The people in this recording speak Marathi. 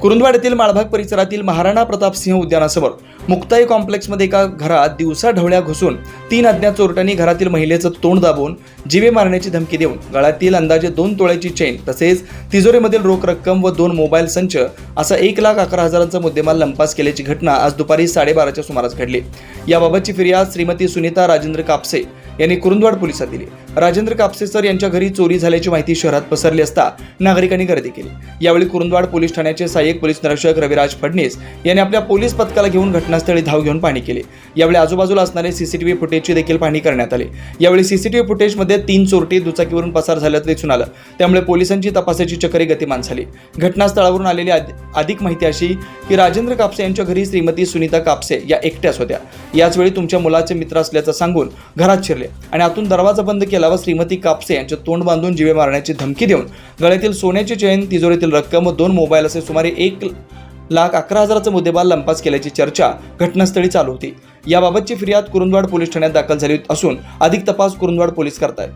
कुरुंदवाड येथील माळभाग परिसरातील महाराणा प्रताप सिंह उद्यानासमोर मुक्ताई कॉम्प्लेक्समध्ये एका घरात दिवसा ढवळ्या घुसून तीन अज्ञात चोरट्यांनी घरातील महिलेचं तोंड दाबून जीवे मारण्याची धमकी देऊन गळ्यातील अंदाजे दोन तोळ्याची चेन तसेच तिजोरीमधील रोख रक्कम व दोन मोबाईल संच असा एक लाख अकरा हजारांचा मुद्देमाल लंपास केल्याची घटना आज दुपारी साडेबाराच्या सुमारास घडली. याबाबतची फिर्याद श्रीमती सुनीता राजेंद्र कापसे यांनी कुरुंदवाड पोलिसात दिली. राजेंद्र कापसे सर यांच्या घरी चोरी झाल्याची माहिती शहरात पसरली असता नागरिकांनी गर्दी केली. यावेळी कुरुंदवाड पोलीस ठाण्याचे सहाय्यक पोलीस निरीक्षक रविराज फडणीस यांनी आपल्या पोलीस पथकाला घेऊन घटनास्थळी धाव घेऊन पाहणी केली. यावेळी आजूबाजूला असणारे सीसीटीव्ही फुटेजची देखील पाहणी करण्यात आली. यावेळी सीसीटीव्ही फुटेजमध्ये तीन चोरटी दुचाकीवरून पसार झाल्याचं दिसून आलं. त्यामुळे पोलिसांची तपासाची चक्री गतिमान झाली. घटनास्थळावरून आलेली अधिक माहिती अशी की राजेंद्र कापसे यांच्या घरी श्रीमती सुनीता कापसे या एकट्याच होत्या. याचवेळी तुमच्या मुलाचे मित्र असल्याचं सांगून घरात शिरले आणि आतून दरवाजा बंद केला व श्रीमती कापसे यांचे तोंड बांधून जिवे मारण्याची धमकी देऊन गळ्यातील सोन्याची चेन तिजोरीतील रक्कम व दोन मोबाईल असे सुमारे एक लाख अकरा हजाराचा मुद्देमाल लंपास केल्याची चर्चा घटनास्थळी चालू होती. याबाबतची फिर्याद कुरुंदवाड पोलीस ठाण्यात दाखल झाली असून अधिक तपास कुरुंदवाड पोलीस करतायत.